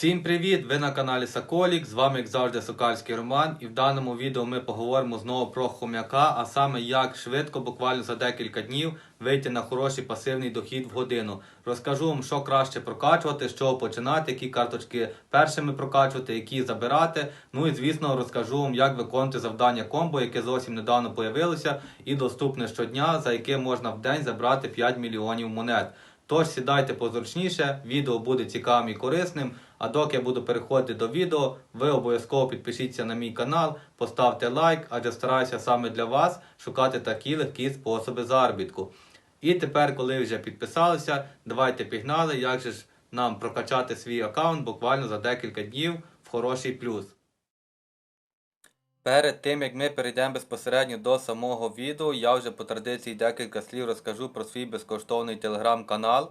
Всім привіт! Ви на каналі Соколік. З вами, як завжди, Сокальський Роман. І в даному відео ми поговоримо знову про хом'яка, а саме як швидко, буквально за декілька днів, вийти на хороший пасивний дохід в годину. Розкажу вам, що краще прокачувати, з чого починати, які карточки першими прокачувати, які забирати. Ну і звісно, розкажу вам, як виконувати завдання комбо, яке зовсім недавно появилося, і доступне щодня, за яке можна в день забрати 5 мільйонів монет. Тож сідайте позручніше, відео буде цікавим і корисним. А доки я буду переходити до відео, ви обов'язково підпишіться на мій канал, поставте лайк, адже стараюся саме для вас шукати такі легкі способи заробітку. І тепер, коли вже підписалися, давайте пігнали, як же ж нам прокачати свій аккаунт буквально за декілька днів в хороший плюс. Перед тим як ми перейдемо безпосередньо до самого відео, я вже по традиції декілька слів розкажу про свій безкоштовний телеграм-канал.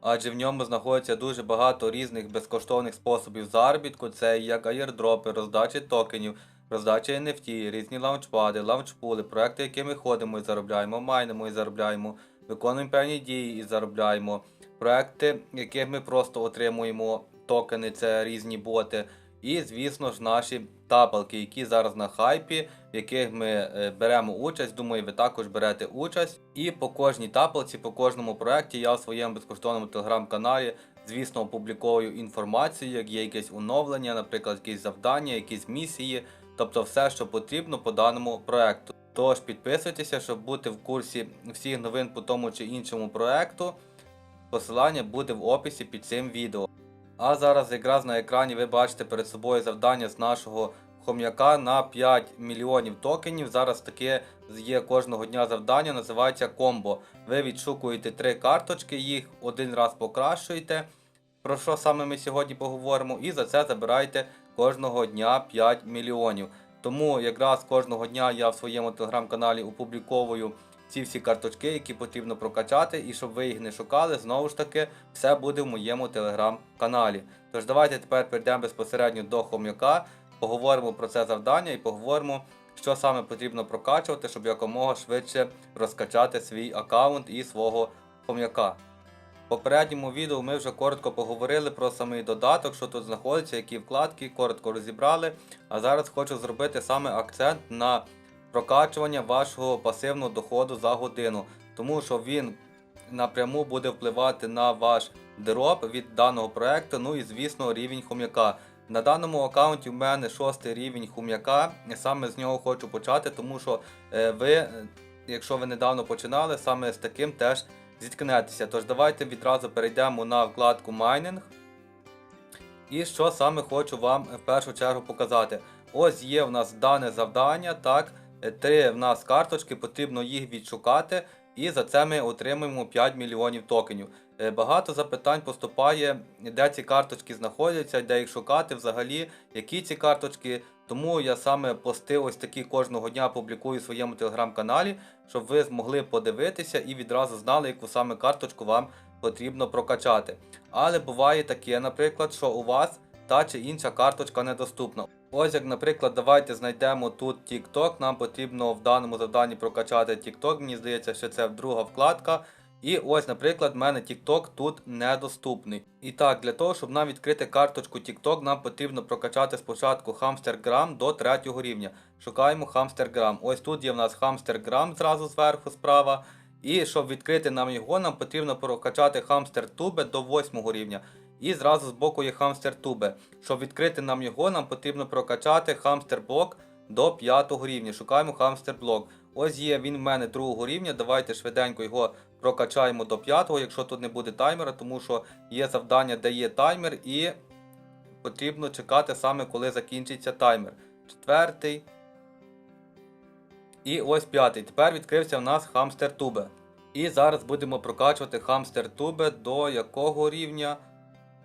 Адже в ньому знаходиться дуже багато різних безкоштовних способів заробітку. Це як аєрдропи, роздачі токенів, роздача NFT, різні лаунчпади, лаунчпули, проекти, які ми ходимо і заробляємо, майнимо і заробляємо, виконуємо певні дії і заробляємо. Проекти, яких ми просто отримуємо токени, це різні боти. І, звісно ж, наші тапалки, які зараз на хайпі, в яких ми е, беремо участь. Думаю, ви також берете участь. І по кожній тапалці, по кожному проекті я в своєму безкоштовному телеграм-каналі, звісно, опубліковую інформацію, як є якесь оновлення, наприклад, якісь завдання, якісь місії, тобто все, що потрібно по даному проекту. Тож підписуйтеся, щоб бути в курсі всіх новин по тому чи іншому проекту. Посилання буде в описі під цим відео. А зараз якраз на екрані ви бачите перед собою завдання з нашого хом'яка на 5 мільйонів токенів. Зараз таке є кожного дня завдання, називається комбо. Ви відшукуєте три карточки, їх один раз покращуєте. Про що саме ми сьогодні поговоримо, і за це забираєте кожного дня 5 мільйонів. Тому якраз кожного дня я в своєму телеграм-каналі опубліковую ці всі карточки, які потрібно прокачати, і щоб ви їх не шукали, знову ж таки, все буде в моєму телеграм-каналі. Тож давайте тепер перейдемо безпосередньо до хом'яка, поговоримо про це завдання і поговоримо, що саме потрібно прокачувати, щоб якомога швидше розкачати свій аккаунт і свого хом'яка. В попередньому відео ми вже коротко поговорили про самий додаток, що тут знаходиться, які вкладки, коротко розібрали. А зараз хочу зробити саме акцент на прокачування вашого пасивного доходу за годину, тому що він напряму буде впливати на ваш дроп від даного проекту, ну і звісно рівень хом'яка. На даному аккаунті в мене шостий рівень хом'яка, і саме з нього хочу почати, тому що е, ви, е, якщо ви недавно починали, саме з таким теж зіткнетеся. Тож давайте відразу перейдемо на вкладку майнинг. І що саме хочу вам в першу чергу показати. Ось є в нас дане завдання, так, три в нас карточки, потрібно їх відшукати, і за це ми отримуємо 5 мільйонів токенів. Е, Багато запитань поступає, де ці карточки знаходяться, де їх шукати взагалі, які ці карточки. Тому я саме пости ось такі кожного дня публікую в своєму телеграм-каналі, щоб ви змогли подивитися і відразу знали, яку саме карточку вам потрібно прокачати. Але буває таке, наприклад, що у вас та чи інша карточка недоступна. Ось як, наприклад, давайте знайдемо тут TikTok. Нам потрібно в даному завданні прокачати TikTok. Мені здається, що це друга вкладка. І ось, наприклад, в мене TikTok тут недоступний. І так, для того, щоб нам відкрити карточку TikTok, нам потрібно прокачати спочатку Hamstergram до третього рівня. Шукаємо Hamstergram. Ось тут є в нас Hamstergram зразу зверху справа. І щоб відкрити нам його, нам потрібно прокачати HamsterTube до 8 рівня. І зразу з боку є HamsterTube. Щоб відкрити нам його, нам потрібно прокачати HamsterBlock до 5 рівня. Шукаємо HamsterBlock. Ось є він в мене другого рівня. Давайте швиденько його прокачаємо до 5, якщо тут не буде таймера, тому що є завдання, де є таймер, і потрібно чекати саме, коли закінчиться таймер. Четвертий. І ось п'ятий. Тепер відкрився в нас HamsterTube. І зараз будемо прокачувати HamsterTube до якого рівня?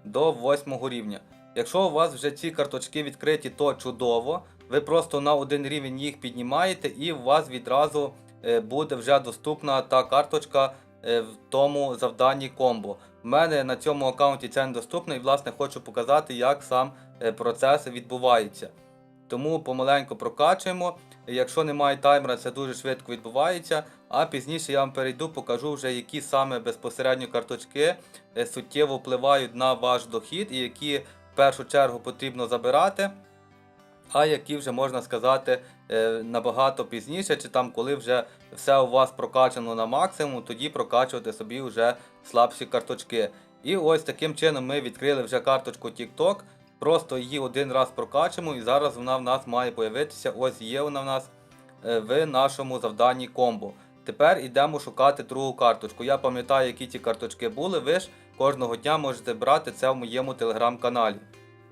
До 8 рівня. Якщо у вас вже ці карточки відкриті, то чудово. Ви просто на один рівень їх піднімаєте, і у вас відразу е, буде вже доступна та карточка е, в тому завданні комбо. У мене на цьому аккаунті це недоступно, і власне хочу показати, як сам е, процес відбувається. Тому помаленьку прокачуємо. Якщо немає таймера, це дуже швидко відбувається. А пізніше я вам перейду, покажу вже, які саме безпосередньо карточки е, суттєво впливають на ваш дохід і які в першу чергу потрібно забирати, а які вже можна сказати е, набагато пізніше, чи там коли вже все у вас прокачано на максимум, тоді прокачувати собі вже слабші карточки. І ось таким чином ми відкрили вже карточку TikTok. Просто її один раз прокачимо, і зараз вона в нас має появитися. Ось є вона в нас е, в нашому завданні комбо. Тепер йдемо шукати другу карточку. Я пам'ятаю, які ті карточки були. Ви ж кожного дня можете брати це в моєму телеграм-каналі.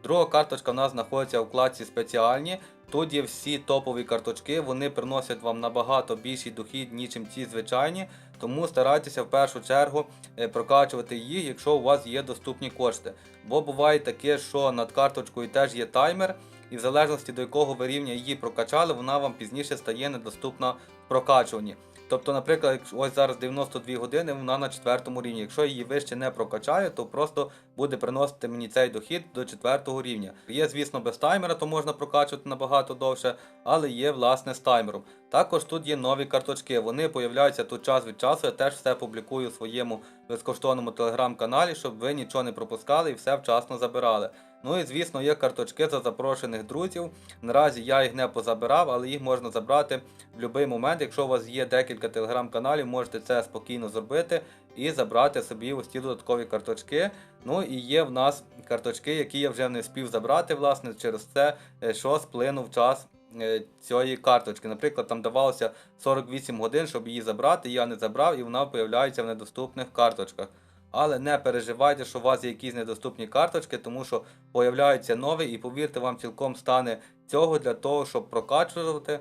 Друга карточка в нас знаходиться у вкладці спеціальні. Тут є всі топові карточки, вони приносять вам набагато більший дохід, ніж ці звичайні. Тому старайтеся в першу чергу е, прокачувати їх, якщо у вас є доступні кошти. Бо буває таке, що над карточкою теж є таймер, і в залежності до якого ви рівня її прокачали, вона вам пізніше стає недоступна в прокачуванні. Тобто, наприклад, ось зараз 92 години, вона на четвертому рівні. Якщо її вище не прокачаю, то просто буде приносити мені цей дохід до четвертого рівня. Є, звісно, без таймера, то можна прокачувати набагато довше, але є власне з таймером. Також тут є нові карточки. Вони появляються тут час від часу. Я теж все публікую в своєму безкоштовному телеграм-каналі, щоб ви нічого не пропускали і все вчасно забирали. Ну і звісно, є карточки за запрошених друзів. Наразі я їх не позабирав, але їх можна забрати в будь-який момент. Якщо у вас є декілька телеграм-каналів, можете це спокійно зробити і забрати собі ось ці додаткові карточки. Ну і є в нас карточки, які я вже не спів забрати, власне, через це, е, що сплинув час е, цієї карточки. Наприклад, там давалося 48 годин, щоб її забрати, я не забрав, і вона появляється в недоступних карточках. Але не переживайте, що у вас є якісь недоступні карточки, тому що появляються нові, і повірте, вам цілком стане цього для того, щоб прокачувати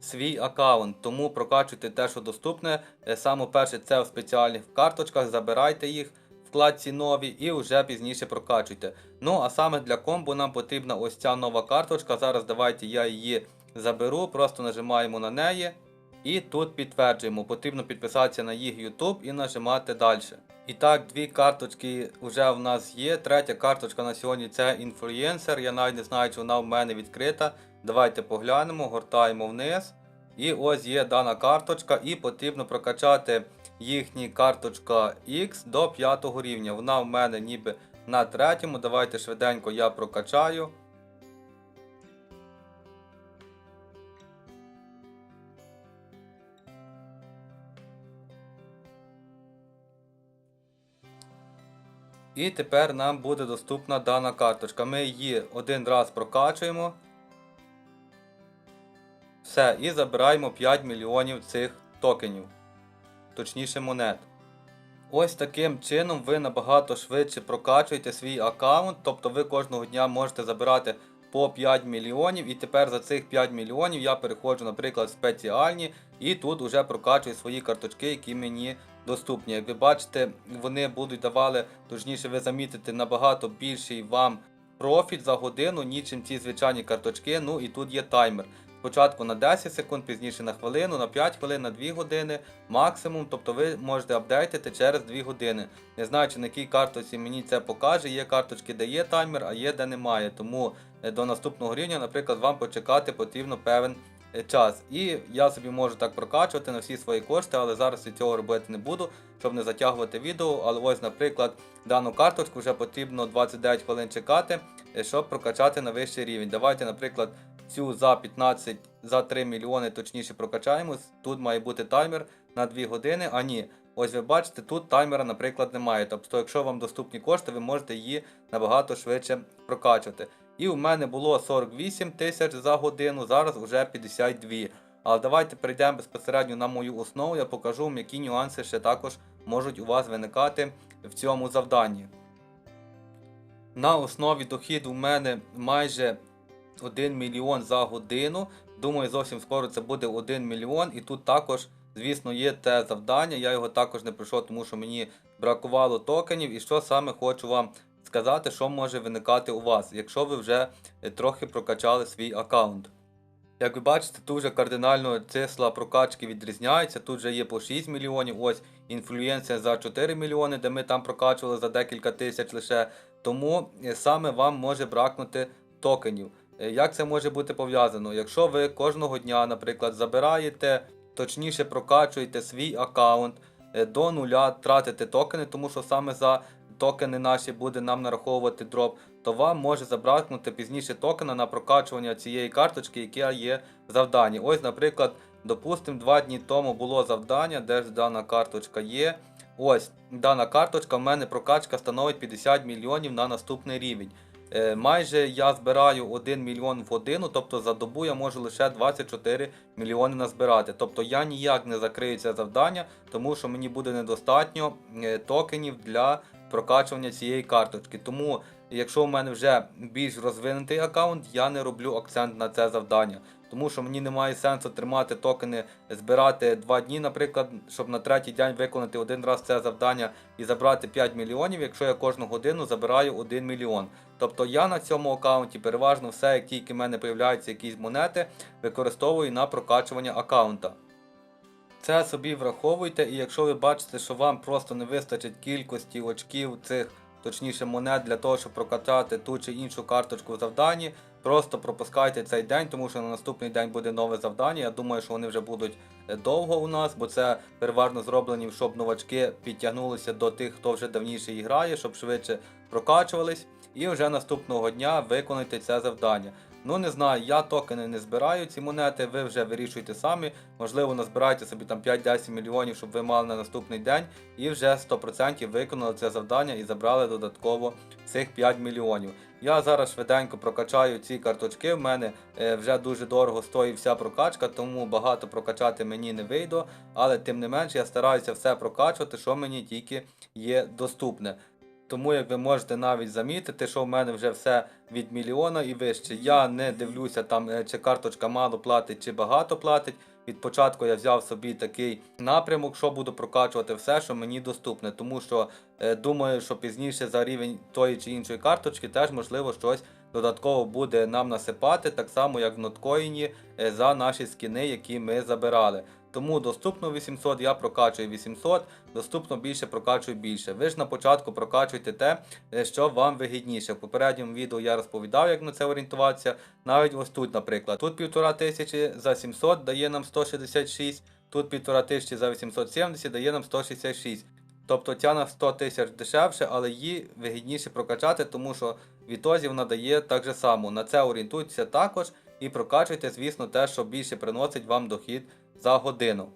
свій аккаунт. Тому прокачуйте те, що доступне. Е, Саме перше це в спеціальних карточках, забирайте їх вкладці нові і вже пізніше прокачуйте. Ну а саме для комбо нам потрібна ось ця нова карточка. Зараз давайте я її заберу, просто нажимаємо на неї. І тут підтверджуємо, потрібно підписатися на їх YouTube і нажимати далі. І так, дві карточки вже в нас є. Третя карточка на сьогодні це інфлюєнсер. Я навіть не знаю, чи вона в мене відкрита. Давайте поглянемо, гортаємо вниз. І ось є дана карточка, і потрібно прокачати їхній карточка X до 5 рівня. Вона в мене ніби на третьому. Давайте швиденько я прокачаю. І тепер нам буде доступна дана карточка. Ми її один раз прокачуємо. Все, і забираємо 5 мільйонів цих токенів. Точніше монет. Ось таким чином ви набагато швидше прокачуєте свій аккаунт. Тобто ви кожного дня можете забирати по 5 мільйонів. І тепер за цих 5 мільйонів я переходжу, наприклад, в спеціальні. І тут вже прокачую свої карточки, які мені доступні. Як ви бачите, вони будуть давали, точніше, ви замітите набагато більший вам профіт за годину, ніж ці звичайні карточки. Ну і тут є таймер. Спочатку на 10 секунд, пізніше на хвилину, на 5 хвилин, на 2 години максимум. Тобто ви можете апдейтити через 2 години. Не знаю, чи на якій карточці мені це покаже. Є карточки, де є таймер, а є де немає. Тому е, до наступного рівня, наприклад, вам почекати потрібно певен е, час. І я собі можу так прокачувати на всі свої кошти, але зараз я цього робити не буду, щоб не затягувати відео. Але ось, наприклад, дану карточку вже потрібно 29 хвилин чекати, е, щоб прокачати на вищий рівень. Давайте, наприклад, цю за 15, за 3 мільйони точніше прокачаємо. Тут має бути таймер на 2 години, а ні. Ось ви бачите, тут таймера, наприклад, немає. Тобто, якщо вам доступні кошти, ви можете її набагато швидше прокачувати. І у мене було 48 тисяч за годину, зараз вже 52. Але давайте перейдемо безпосередньо на мою основу, я покажу вам, які нюанси ще також можуть у вас виникати в цьому завданні. На основі дохіду у мене майже 1 мільйон за годину. Думаю, зовсім скоро це буде 1 мільйон. І тут також, звісно, є те завдання. Я його також не пройшов, тому що мені бракувало токенів. І що саме хочу вам сказати, що може виникати у вас, якщо ви вже е, трохи прокачали свій аккаунт. Як ви бачите, тут вже кардинально числа прокачки відрізняються. Тут вже є по 6 мільйонів. Ось інфлюенсія за 4 мільйони, де ми там прокачували за декілька тисяч лише. Тому е, саме вам може бракнути токенів. Е, Як це може бути пов'язано? Якщо ви кожного дня, наприклад, забираєте, точніше прокачуєте свій аккаунт е, до нуля, тратите токени, тому що саме за токени наші буде нам нараховувати дроп, то вам може забракнути пізніше токена на прокачування цієї карточки, яка є в завданні. Ось, наприклад, допустимо, два дні тому було завдання, де ж дана карточка є. Ось дана карточка в мене прокачка становить 50 мільйонів на наступний рівень. Е, майже я збираю 1 мільйон в годину, тобто за добу я можу лише 24 мільйони назбирати. Тобто я ніяк не закрию це завдання, тому що мені буде недостатньо е, токенів для прокачування цієї карточки. Тому, якщо в мене вже більш розвинутий аккаунт, я не роблю акцент на це завдання. Тому що мені немає сенсу тримати токени, збирати 2 дні, наприклад, щоб на третій день виконати один раз це завдання і забрати 5 мільйонів, якщо я кожну годину забираю 1 мільйон. Тобто я на цьому аккаунті переважно все, як тільки в мене появляються якісь монети, використовую на прокачування аккаунта. Це собі враховуйте, і якщо ви бачите, що вам просто не вистачить кількості очків цих, точніше монет для того, щоб прокачати ту чи іншу карточку в завданні, просто пропускайте цей день, тому що на наступний день буде нове завдання. Я думаю, що вони вже будуть е, довго у нас, бо це переважно зроблені, щоб новачки підтягнулися до тих, хто вже давніше і грає, щоб швидше прокачувались. І вже наступного дня виконайте це завдання. Ну не знаю, я токени не збираю ці монети, ви вже вирішуйте самі. Можливо, назбирайте собі там 5-10 мільйонів, щоб ви мали на наступний день, і вже 100% виконали це завдання і забрали додатково цих 5 мільйонів. Я зараз швиденько прокачаю ці карточки. В мене е, вже дуже дорого стоїть вся прокачка, тому багато прокачати мені не вийде. Але тим не менш я стараюся все прокачувати, що мені тільки є доступне. Тому, як ви можете навіть замітити, що в мене вже все від мільйона і вище. Я не дивлюся там, е, чи карточка мало платить, чи багато платить. Від початку я взяв собі такий напрямок, що буду прокачувати все, що мені доступне. Тому що е, думаю, що пізніше за рівень тої чи іншої карточки теж можливо щось додатково буде нам насипати, так само як в ноткоїні е, за наші скіни, які ми забирали. Тому доступно 800, я прокачую 800, доступно більше прокачую більше. Ви ж на початку прокачуйте те, е, що вам вигідніше. В попередньому відео я розповідав, як на це орієнтуватися. Навіть ось тут, наприклад, тут півтора тисячі за 700 дає нам 166, тут півтора тисячі за 870 дає нам 166. Тобто ця на 100 тисяч дешевше, але її вигідніше прокачати, тому що в ітозі вона дає так же само. На це орієнтуйтеся також і прокачуйте, звісно, те, що більше приносить вам дохід за годину.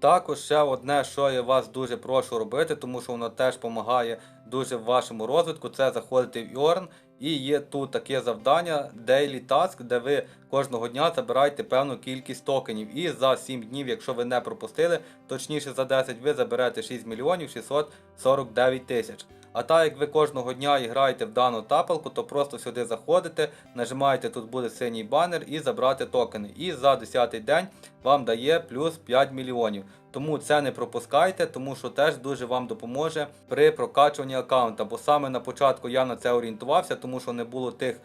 Також ще одне, що я вас дуже прошу робити, тому що воно теж допомагає дуже в вашому розвитку, це заходити в Earn. І є тут таке завдання Daily Task, де ви кожного дня забираєте певну кількість токенів. І за 7 днів, якщо ви не пропустили, точніше за 10 ви заберете 6 мільйонів 649 тисяч. А так як ви кожного дня граєте в дану тапалку, то просто сюди заходите, нажимаєте, тут буде синій банер і забрати токени. І за 10 день вам дає плюс 5 мільйонів. Тому це не пропускайте, тому що теж дуже вам допоможе при прокачуванні аккаунта. Бо саме на початку я на це орієнтувався, тому що не було тих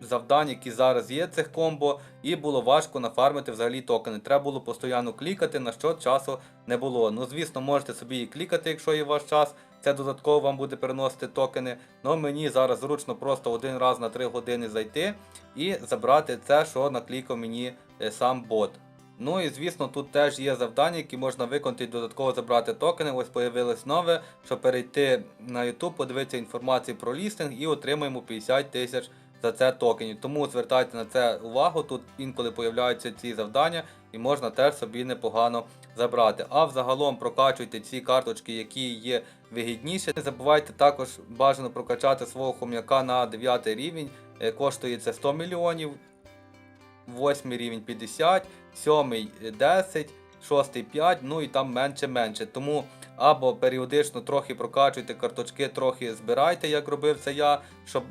завдань, які зараз є цих комбо, і було важко нафармити взагалі токени. Треба було постійно клікати, на що часу не було. Ну, звісно, можете собі і клікати, якщо є ваш час. Це додатково вам буде переносити токени. Ну мені зараз зручно просто один раз на 3 години зайти і забрати це, що наклікав мені е, сам бот. Ну і звісно, тут теж є завдання, які можна виконати і додатково забрати токени. Ось появилось нове, щоб перейти на YouTube, подивитися інформацію про лістинг і отримаємо 50 тисяч за це токенів. Тому звертайте на це увагу. Тут інколи появляються ці завдання, і можна теж собі непогано забрати. А взагалом прокачуйте ці карточки, які є вигідніші. Не забувайте також бажано прокачати свого хом'яка на 9 рівень. Е, Коштує це 100 мільйонів. 8 рівень 50, 7 10, 6 5, ну і там менше-менше. Тому або періодично трохи прокачуйте карточки, трохи збирайте, як робив це я, щоб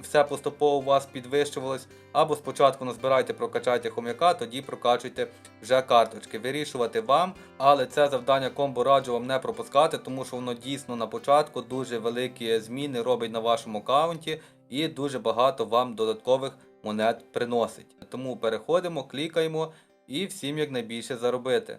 все поступово у вас підвищувалось. Або спочатку назбирайте, прокачайте хом'яка, тоді прокачуйте вже карточки. Вирішувати вам, але це завдання комбо раджу вам не пропускати, тому що воно дійсно на початку дуже великі зміни робить на вашому аккаунті і дуже багато вам додаткових монет приносить. Тому переходимо, клікаємо і всім якнайбільше заробити.